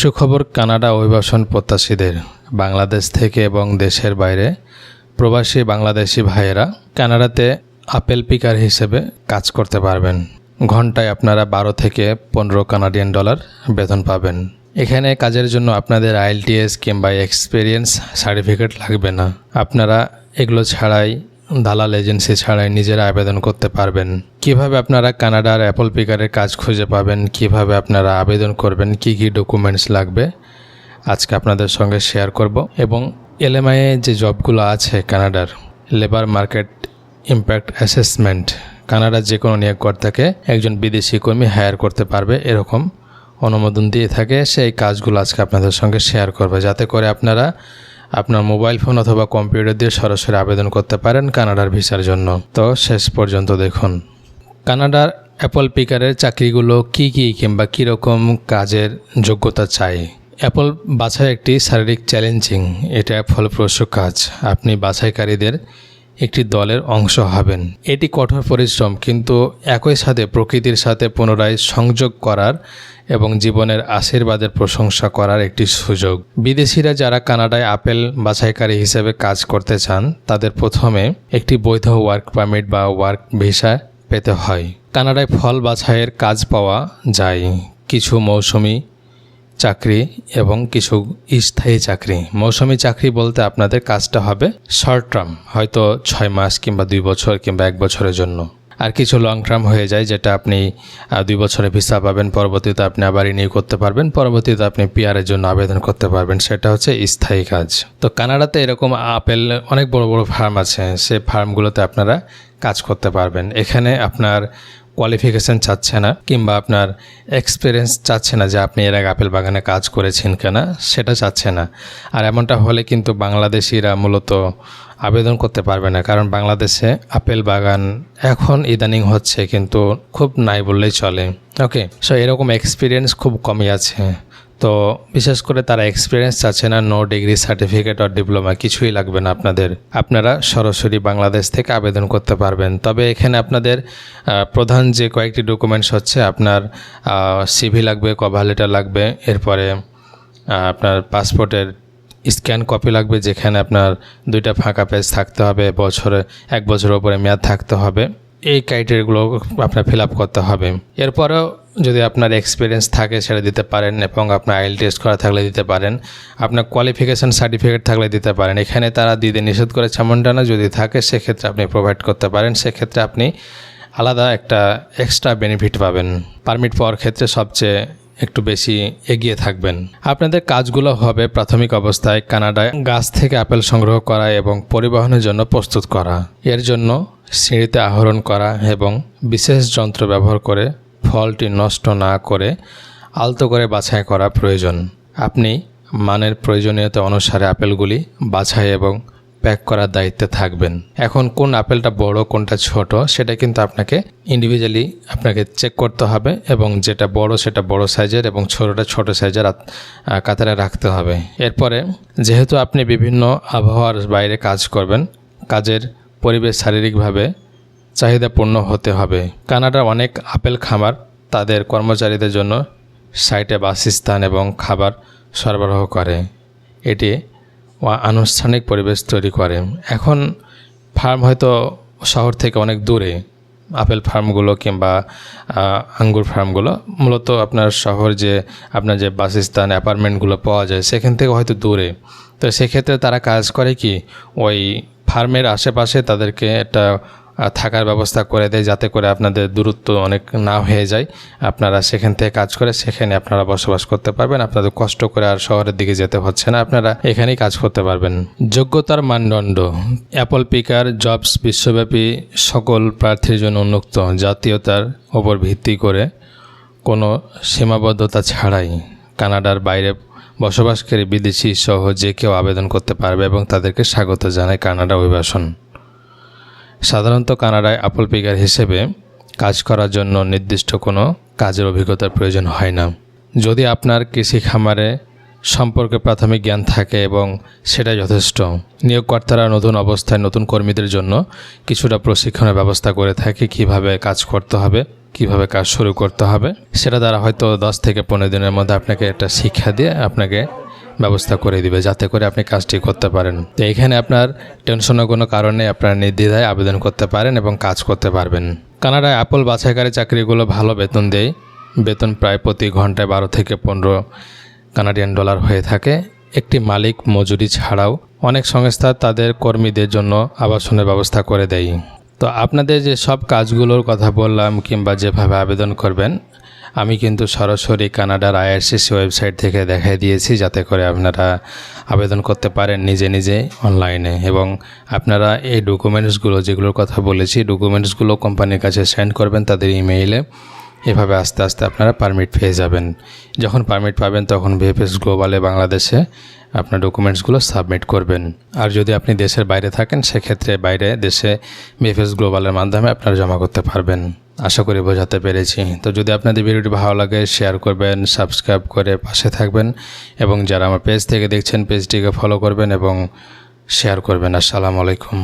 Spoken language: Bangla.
সুখবর কানাডা অভিবাসন প্রত্যাশীদের, বাংলাদেশ থেকে এবং দেশের বাইরে প্রবাসী বাংলাদেশি ভাইয়েরা কানাডাতে আপেল পিকার হিসেবে কাজ করতে পারবেন। ঘন্টায় আপনারা বারো থেকে পনেরো কানাডিয়ান ডলার বেতন পাবেন। এখানে কাজের জন্য আপনাদের আইএলটিএস কিংবা এক্সপিরিয়েন্স সার্টিফিকেট লাগবে না। আপনারা এগুলো ছাড়াই দালাল এজেন্সি ছাড়াই নিজেরা আবেদন করতে পারবেন। কীভাবে আপনারা কানাডার অ্যাপল পিকারের কাজ খুঁজে পাবেন, কীভাবে আপনারা আবেদন করবেন, কি কি ডকুমেন্টস লাগবে, আজকে আপনাদের সঙ্গে শেয়ার করব এবং এলএমআইয়ে যে জবগুলো আছে কানাডার, লেবার মার্কেট ইম্প্যাক্ট অ্যাসেসমেন্ট, কানাডার যে কোনো নিয়োগকর্তাকে একজন বিদেশি কর্মী হায়ার করতে পারবে এরকম অনুমোদন দিয়ে থাকে। সেই কাজগুলো আজকে আপনাদের সঙ্গে শেয়ার করবে। যাতে করে আপনারা আপনার মোবাইল ফোন অথবা কম্পিউটার দিয়ে সরাসরি আবেদন করতে পারেন কানাডার ভিসার জন্য। তো শেষ পর্যন্ত দেখুন। কানাডার অ্যাপল পিকারের চাকরিগুলো কি কি কিংবা কীরকম কাজের যোগ্যতা চাই? অ্যাপল বাছাই একটি শারীরিক চ্যালেঞ্জিং, এটা ফলপ্রসূ কাজ। আপনি বাছাইকারীদের একটি দলের অংশ হবেন। এটি কঠোর পরিশ্রম, কিন্তু একই সাথে প্রকৃতির সাথে পুনরায় সংযোগ করার এবং জীবনের আশীর্বাদের প্রশংসা করার একটি সুযোগ। বিদেশিরা যারা কানাডায় আপেল বাছাইকারী হিসেবে কাজ করতে চান, তাদের প্রথমে একটি বৈধ ওয়ার্ক পারমিট বা ওয়ার্ক ভিসা পেতে হয়। কানাডায় ফল বাছাইয়ের কাজ পাওয়া যায়। কিছু মৌসুমি চাকরি এবং কিছু স্থায়ী চাকরি। মৌসুমি চাকরি বলতে আপনাদের কাজটা হবে শর্ট টার্ম হয়তো ছয় মাস কিংবা দুই বছর কিংবা এক বছরের জন্য। আর কিছু লং টার্ম হয়ে যায় যেটা আপনি দুই বছরে ভিসা পাবেন, পরবর্তীতে আপনি আবার রিনিউ করতে পারবেন, পরবর্তীতে আপনি পিআরের জন্য আবেদন করতে পারবেন, সেটা হচ্ছে স্থায়ী কাজ। তো কানাডাতে এরকম আপেল, অনেক বড় বড় ফার্ম আছে। সেই ফার্মগুলোতে আপনারা কাজ করতে পারবেন। এখানে আপনার কোয়ালিফিকেশান চাচ্ছে না, কিংবা আপনার এক্সপিরিয়েন্স চাচ্ছে না যে আপনি এর আগে আপেল বাগানে কাজ করেছেন কিনা, সেটা চাচ্ছে না। আর এমনটা হলে কিন্তু বাংলাদেশিরা মূলত আবেদন করতে পারবে না, কারণ বাংলাদেশে আপেল বাগান এখন ইদানিং হচ্ছে, কিন্তু খুব নাই বললেই চলে। ওকে সো এরকম এক্সপিরিয়েন্স খুব কমই আছে। তো বিশেষ করে তারা এক্সপিরিয়েন্স চাচ্ছে না নো ডিগ্রি সার্টিফিকেট আর ডিপ্লোমা কিছুই লাগবে না আপনাদের। আপনারা সরাসরি বাংলাদেশ থেকে আবেদন করতে পারবেন। তবে এখানে আপনাদের প্রধান যে কয়েকটি ডকুমেন্টস হচ্ছে, আপনার সিভি লাগবে কভার লেটার লাগবে, এরপরে আপনার পাসপোর্টের স্ক্যান কপি লাগবে, যেখানে আপনার দুইটা ফাঁকা পেজ থাকতে হবে, বছরে, এক বছরের উপরে মেয়াদ থাকতে হবে। এই ক্রাইটেরিয়াগুলো আপনার ফিল আপ করতে হবে। এরপরেও যদি আপনার এক্সপিরিয়েন্স থাকে, সেটা দিতে পারেন এবং আপনার আইল টেস্ট করা থাকলে দিতে পারেন। আপনার কোয়ালিফিকেশান সার্টিফিকেট থাকলে দিতে পারেন। এখানে তারা দিতে নিষেধ করে এমনটা না, যদি থাকে, সেক্ষেত্রে আপনি প্রোভাইড করতে পারেন। সেক্ষেত্রে আপনি আলাদা একটা এক্সট্রা বেনিফিট পাবেন। পারমিট পাওয়ার ক্ষেত্রে সবচেয়ে একটু বেশি এগিয়ে থাকবেন। আপনাদের কাজগুলো হবে প্রাথমিক অবস্থায় কানাডায় গাছ থেকে আপেল সংগ্রহ করা এবং পরিবহনের জন্য প্রস্তুত করা। এর জন্য সিঁড়িতে আহরণ করা এবং বিশেষ যন্ত্র ব্যবহার করে ফলটি নষ্ট না করে আলতো করে বাছাই করা প্রয়োজন। আপনি মানের প্রয়োজনীয়তা অনুসারে আপেলগুলি বাছাই এবং প্যাক করার দায়িত্বে থাকবেন। এখন কোন আপেলটা বড়, কোনটা ছোট, সেটা কিন্তু আপনাকে ইন্ডিভিজুয়ালি আপনাকে চেক করতে হবে এবং যেটা বড় সেটা বড় সাইজের এবং ছোটটা ছোট সাইজের কাতারে রাখতে হবে। এরপরে যেহেতু আপনি বিভিন্ন আবহাওয়ার বাইরে কাজ করবেন, কাজের পরিবেশ শারীরিকভাবে চাহিদাপূর্ণ হতে হবে। কানাডার অনেক আপেল খামার তাদের কর্মচারীদের জন্য সাইটে বাসস্থান এবং খাবার সরবরাহ করে। এটি আনুষ্ঠানিক পরিবেশ তৈরি করে। এখন ফার্ম হয়তো শহর থেকে অনেক দূরে, আপেল ফার্মগুলো কিংবা আঙ্গুর ফার্মগুলো। মূলত আপনার শহর যে, আপনার যে বাসস্থান, অ্যাপার্টমেন্টগুলো পাওয়া যায়, সেখান থেকে হয়তো দূরে। তো সেক্ষেত্রে তারা কাজ করে কি, ওই ফার্মের আশেপাশে তাদেরকে একটা থাকার ব্যবস্থা করে দেয় যাতে করে আপনাদের দূরত্ব অনেক না হয়ে যায়। আপনারা সেখান থেকে কাজ করে সেখানে আপনারা বসবাস করতে পারবেন। আপনাদের কষ্ট করে আর শহরের দিকে যেতে হচ্ছে না। আপনারা এখানেই কাজ করতে পারবেন। যোগ্যতার মানদণ্ড। অ্যাপল পিকার জবস বিশ্বব্যাপী সকল প্রার্থীর জন্য উন্মুক্ত। জাতীয়তার ওপর ভিত্তি করে কোনো সীমাবদ্ধতা ছাড়াই কানাডার বাইরে বসবাসকারী বিদেশি সহ যে কেউ আবেদন করতে পারবে এবং তাদেরকে স্বাগত জানায় কানাডা অভিবাসন। সাধারণত কানাডায় আপল পিকার হিসেবে কাজ করার জন্য নির্দিষ্ট কোনো কাজের অভিজ্ঞতার প্রয়োজন হয় না। যদি আপনার কৃষি খামারে সম্পর্কে প্রাথমিক জ্ঞান থাকে এবং সেটা যথেষ্ট, নিয়োগকর্তারা নতুন অবস্থায় নতুন কর্মীদের জন্য কিছুটা প্রশিক্ষণের ব্যবস্থা করে থাকে কীভাবে কাজ করতে হবে, কীভাবে কাজ শুরু করতে হবে, সেটা দ্বারা হয়তো দশ থেকে পনেরো দিনের মধ্যে আপনাকে একটা শিক্ষা দিয়ে আপনাকে ব্যবস্থা করে দিবে যাতে করে আপনি কাজটি করতে পারেন। তো এখানে আপনার টেনশনের কোনো কারণে আপনার নির্দ্বিধায় আবেদন করতে পারেন এবং কাজ করতে পারবেন। কানাডায় অ্যাপল বাছাইকারী চাকরিগুলো ভালো বেতন দেয়। বেতন প্রায় প্রতি ঘন্টায় বারো থেকে পনেরো কানাডিয়ান ডলার হয়ে থাকে। একটি মালিক মজুরি ছাড়াও অনেক সংস্থা তাদের কর্মীদের জন্য আবাসনের ব্যবস্থা করে দেয়। তো আপনাদের যে সব কাজগুলোর কথা বললাম কিংবা যেভাবে আবেদন করবেন আমি কিন্তু সরাসরি কানাডার আইআরসিসি ওয়েবসাইট থেকে দেখাই দিয়েছি যাতে করে আপনারা আবেদন করতে পারেন নিজে নিজে অনলাইনে। এবং আপনারা এই ডকুমেন্টসগুলো যেগুলোর কথা বলেছি, ডকুমেন্টসগুলো কোম্পানির কাছে সেন্ড করবেন তাদের ইমেইলে। এভাবে আস্তে আস্তে আপনারা পারমিট পেয়ে যাবেন। যখন পারমিট পাবেন তখন ভিএফএস গ্লোবালে বাংলাদেশে আপনার ডকুমেন্টসগুলো সাবমিট করবেন। আর যদি আপনি দেশের বাইরে থাকেন, সেক্ষেত্রে বাইরে দেশে ভিএফএস গ্লোবালের মাধ্যমে আপনারা জমা করতে পারবেন। আশা করি বোঝাতে পেরেছি। তো যদি আপনাদের ভিডিওটি ভালো লাগে শেয়ার করবেন সাবস্ক্রাইব করে পাশে থাকবেন এবং যারা আমার পেজ থেকে দেখছেন পেজটিকে ফলো করবেন এবং শেয়ার করবেন। আসসালামু আলাইকুম।